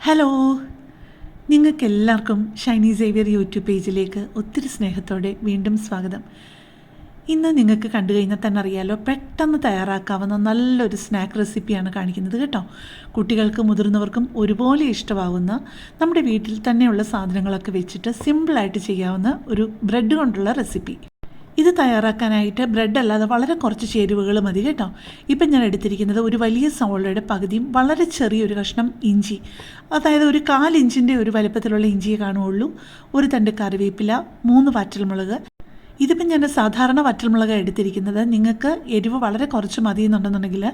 Hello നിങ്ങൾക്ക് എല്ലാവർക്കും Shiny Xavier YouTube പേജിലേക്ക് ഒത്തിരി സ്നേഹത്തോടെ വീണ്ടും സ്വാഗതം. ഇന്ന് നിങ്ങൾക്ക് കണ്ടു കഴിഞ്ഞാൽ തന്നെ അറിയാലോ പെട്ടെന്ന് തയ്യാറാക്കാവുന്ന നല്ലൊരു സ്നാക്ക് റെസിപ്പിയാണ് കാണിക്കുന്നത് കേട്ടോ. കുട്ടികൾക്കും മുതിർന്നവർക്കും ഒരുപോലെ ഇഷ്ടമാവുന്ന നമ്മുടെ വീട്ടിൽ തന്നെയുള്ള സാധനങ്ങളൊക്കെ വെച്ചിട്ട് സിമ്പിളായിട്ട് ചെയ്യാവുന്ന ഒരു ബ്രെഡ് കൊണ്ടുള്ള റെസിപ്പി ഇത് തയ്യാറാക്കാനായിട്ട് ബ്രെഡ് അല്ലാതെ വളരെ കുറച്ച് ചേരുവകൾ മതി കേട്ടോ. ഇപ്പം ഞാൻ എടുത്തിരിക്കുന്നത് ഒരു വലിയ സവോളയുടെ പകുതിയും വളരെ ചെറിയൊരു കഷ്ണം ഇഞ്ചി. അതായത് ഒരു കാൽ ഇഞ്ചിന്റെ ഒരു വലുപ്പത്തിലുള്ള ഇഞ്ചിയെ കാണുകയുള്ളൂ. ഒരു തണ്ട് കറിവേപ്പില മൂന്ന് വറ്റൽമുളക്. ഇതിപ്പം ഞാൻ സാധാരണ വറ്റൽമുളക് എടുത്തിരിക്കുന്നത്. നിങ്ങൾക്ക് എരിവ് വളരെ കുറച്ച് മതി എന്നുണ്ടെന്നുണ്ടെങ്കിൽ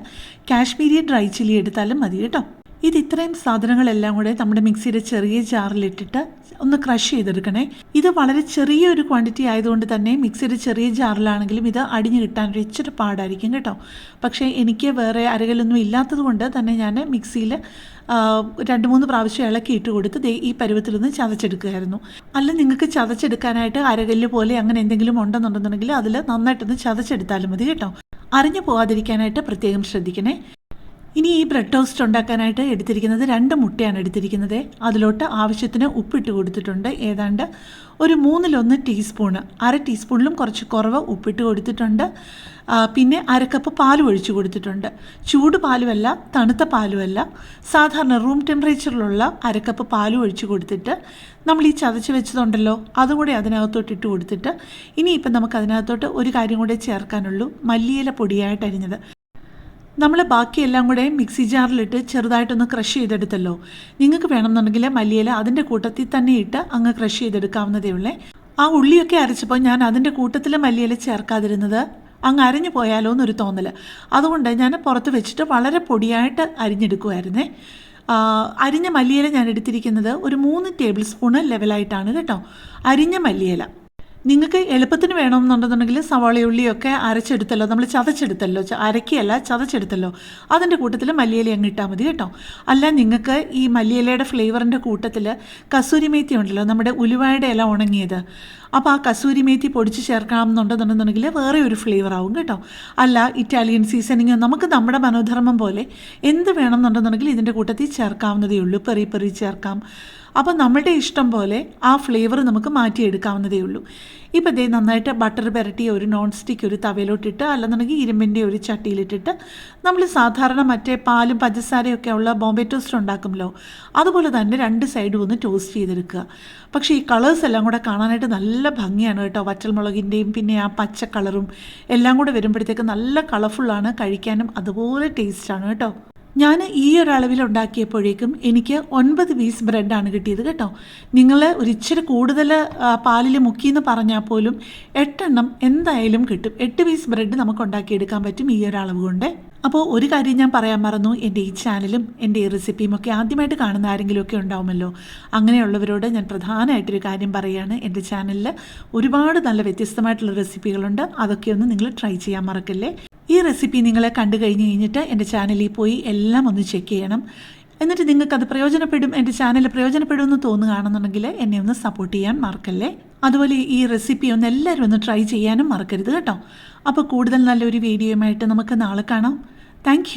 കാശ്മീരി ഡ്രൈ ചില്ലി എടുത്താലും മതി കേട്ടോ. ഇത് ഇത്രയും സാധനങ്ങളെല്ലാം കൂടെ നമ്മുടെ മിക്സിയുടെ ചെറിയ ജാറിലിട്ടിട്ട് ഒന്ന് ക്രഷ് ചെയ്തെടുക്കണേ. ഇത് വളരെ ചെറിയ ഒരു ക്വാണ്ടിറ്റി ആയതുകൊണ്ട് തന്നെ മിക്സിയുടെ ചെറിയ ജാറിലാണെങ്കിലും ഇത് അടിഞ്ഞു കിട്ടാൻ ഒരു ഇച്ചിരി പാടായിരിക്കും കേട്ടോ. പക്ഷേ എനിക്ക് വേറെ അരകലൊന്നും ഇല്ലാത്തത് കൊണ്ട് തന്നെ ഞാൻ മിക്സിയിൽ രണ്ട് മൂന്ന് പ്രാവശ്യം ഇളക്കി ഇട്ട് കൊടുത്ത് ഈ പരുവത്തിലൊന്ന് ചതച്ചെടുക്കുകയായിരുന്നു. അല്ല നിങ്ങൾക്ക് ചതച്ചെടുക്കാനായിട്ട് അരകല്ല് പോലെ അങ്ങനെ എന്തെങ്കിലും ഉണ്ടെന്നുണ്ടെന്നുണ്ടെങ്കിൽ അതിൽ നന്നായിട്ടൊന്ന് ചതച്ചെടുത്താലും മതി കേട്ടോ. അറിഞ്ഞു പോകാതിരിക്കാനായിട്ട് പ്രത്യേകം ശ്രദ്ധിക്കണേ. ഇനി ഈ ബ്രെഡ് ടോസ്റ്റ് ഉണ്ടാക്കാനായിട്ട് എടുത്തിരിക്കുന്നത് രണ്ട് മുട്ടയാണ് എടുത്തിരിക്കുന്നത്. അതിലോട്ട് ആവശ്യത്തിന് ഉപ്പിട്ട് കൊടുത്തിട്ടുണ്ട്. ഏതാണ്ട് ഒരു മൂന്നിലൊന്ന് ടീസ്പൂണ് അര ടീസ്പൂണിലും കുറച്ച് കുറവ് ഉപ്പിട്ട് കൊടുത്തിട്ടുണ്ട്. പിന്നെ അരക്കപ്പ് പാൽ ഒഴിച്ചു കൊടുത്തിട്ടുണ്ട്. ചൂട് പാലുമല്ല തണുത്ത പാലുമല്ല. സാധാരണ റൂം ടെമ്പറേച്ചറിലുള്ള അരക്കപ്പ് പാലും ഒഴിച്ചു കൊടുത്തിട്ട് നമ്മൾ ഈ ചതച്ച് വെച്ചതുണ്ടല്ലോ അതുകൂടി അതിനകത്തോട്ട് ഇട്ട് കൊടുത്തിട്ട് ഇനിയിപ്പം നമുക്ക് അതിനകത്തോട്ട് ഒരു കാര്യം കൂടെ ചേർക്കാനുള്ളൂ. മല്ലിയില പൊടിയായിട്ട് അരിഞ്ഞത് നമ്മൾ ബാക്കിയെല്ലാം കൂടെ മിക്സി ജാറിലിട്ട് ചെറുതായിട്ടൊന്ന് ക്രഷ് ചെയ്തെടുത്തല്ലോ. നിങ്ങൾക്ക് വേണമെന്നുണ്ടെങ്കിൽ മല്ലിയില അതിന്റെ കൂട്ടത്തിൽ തന്നെ ഇട്ട് അങ്ങ് ക്രഷ് ചെയ്തെടുക്കാവുന്നതേ ഉള്ളേ. ആ ഉള്ളിയൊക്കെ അരച്ചപ്പോൾ ഞാൻ അതിന്റെ കൂട്ടത്തിൽ മല്ലിയില ചേർക്കാതിരുന്നത് അങ്ങ് അരഞ്ഞു പോയാലോ എന്നൊരു തോന്നൽ അതുകൊണ്ട് ഞാൻ പുറത്ത് വെച്ചിട്ട് വളരെ പൊടിയായിട്ട് അരിഞ്ഞെടുക്കുമായിരുന്നേ അരിഞ്ഞ മല്ലിയില ഞാൻ എടുത്തിരിക്കുന്നത് ഒരു മൂന്ന് ടേബിൾ സ്പൂണ് ലെവലായിട്ടാണ് കേട്ടോ. അരിഞ്ഞ മല്ലിയില. നിങ്ങൾക്ക് എളുപ്പത്തിന് വേണമെന്നുണ്ടെന്നുണ്ടെങ്കിൽ സവാള ഉള്ളിയൊക്കെ അരച്ചെടുത്തല്ലോ. നമ്മൾ ചതച്ചെടുത്തല്ലോ. അരക്കിയല്ല ചതച്ചെടുത്തല്ലോ. അതിന്റെ കൂട്ടത്തിൽ മല്ലിയില അങ്ങ് ഇട്ടാൽ മതി കേട്ടോ. അല്ല നിങ്ങൾക്ക് ഈ മല്ലിയിലയുടെ ഫ്ലേവറിന്റെ കൂട്ടത്തിൽ കസൂരി മേത്തി ഉണ്ടല്ലോ നമ്മുടെ ഉലുവായുടെ ഇല ഉണങ്ങിയത്. അപ്പോൾ ആ കസൂരി മേത്തി പൊടിച്ച് ചേർക്കാമെന്നുണ്ടെന്നുണ്ടെന്നുണ്ടെങ്കിൽ വേറെ ഒരു ഫ്ലേവർ ആവും കേട്ടോ. അല്ല ഇറ്റാലിയൻ സീസണിങ് നമുക്ക് നമ്മുടെ മനോധർമ്മം പോലെ എന്ത് വേണമെന്നുണ്ടെന്നുണ്ടെങ്കിൽ ഇതിന്റെ കൂട്ടത്തിൽ ചേർക്കാവുന്നതേ ഉള്ളൂ. പെറി പെറി ചേർക്കാം. അപ്പോൾ നമ്മളുടെ ഇഷ്ടം പോലെ ആ ഫ്ലേവർ നമുക്ക് മാറ്റിയെടുക്കാവുന്നതേ ഉള്ളൂ. ഇപ്പോൾ ദേ നന്നായിട്ട് ബട്ടർ പുരട്ടി ഒരു നോൺ സ്റ്റിക്ക് ഒരു തവയിലോട്ടിട്ട് അല്ലെന്നുണ്ടെങ്കിൽ ഇരുമ്പിന്റെ ഒരു ചട്ടിയിലിട്ടിട്ട് നമ്മൾ സാധാരണ മറ്റേ പാലും പഞ്ചസാരയൊക്കെ ഉള്ള ബോംബെ ടോസ്റ്റ് ഉണ്ടാക്കുമല്ലോ അതുപോലെ തന്നെ രണ്ട് സൈഡും ഒന്ന് ടോസ്റ്റ് ചെയ്തെടുക്കുക. പക്ഷേ ഈ കളേഴ്സ് എല്ലാം കൂടെ കാണാനായിട്ട് നല്ല ഭംഗിയാണ് കേട്ടോ. വറ്റൽമുളകിന്റെയും പിന്നെ ആ പച്ച കളറും എല്ലാം കൂടെ വരുമ്പോഴത്തേക്ക് നല്ല കളർഫുള്ളാണ് കഴിക്കാനും അതുപോലെ ടേസ്റ്റാണ് കേട്ടോ. ഞാൻ ഈ ഒരു അളവിൽ ഉണ്ടാക്കിയപ്പോഴേക്കും എനിക്ക് ഒൻപത് പീസ് ബ്രെഡാണ് കിട്ടിയത് കേട്ടോ. നിങ്ങൾ ഒരിച്ചിരി കൂടുതൽ പാലിൽ മുക്കിയെന്ന് പറഞ്ഞാൽ പോലും എട്ടെണ്ണം എന്തായാലും കിട്ടും. എട്ട് പീസ് ബ്രെഡ് നമുക്ക് ഉണ്ടാക്കിയെടുക്കാൻ പറ്റും ഈ ഒരു അളവ് കൊണ്ട്. അപ്പോൾ ഒരു കാര്യം ഞാൻ പറയാൻ മറന്നു. എന്റെ ഈ ചാനലും എന്റെ ഈ റെസിപ്പിയും ഒക്കെ ആദ്യമായിട്ട് കാണുന്ന ആരെങ്കിലുമൊക്കെ ഉണ്ടാവുമല്ലോ? അങ്ങനെയുള്ളവരോട് ഞാൻ പ്രധാനമായിട്ടൊരു കാര്യം പറയുകയാണ് എന്റെ ചാനലിൽ ഒരുപാട് നല്ല വ്യത്യസ്തമായിട്ടുള്ള റെസിപ്പികളുണ്ട് അതൊക്കെ ഒന്ന് നിങ്ങൾ ട്രൈ ചെയ്യാൻ മറക്കല്ലേ? ഈ റെസിപ്പി നിങ്ങൾ കണ്ടു കഴിഞ്ഞ് കഴിഞ്ഞിട്ട് എന്റെ ചാനലിൽ പോയി എല്ലാം ഒന്ന് ചെക്ക് ചെയ്യണം. എന്നിട്ട് നിങ്ങൾക്ക് അത് പ്രയോജനപ്പെടും എന്റെ ചാനൽ പ്രയോജനപ്പെടും എന്ന് തോന്നുകയാണെന്നുണ്ടെങ്കിൽ എന്നെ ഒന്ന് സപ്പോർട്ട് ചെയ്യാൻ മറക്കല്ലേ? അതുപോലെ ഈ റെസിപ്പി ഒന്ന് എല്ലാവരും ഒന്ന് ട്രൈ ചെയ്യാനും മറക്കരുത് കേട്ടോ. അപ്പോൾ കൂടുതൽ നല്ലൊരു വീഡിയോയുമായിട്ട് നമുക്ക് നാളെ കാണാം. താങ്ക്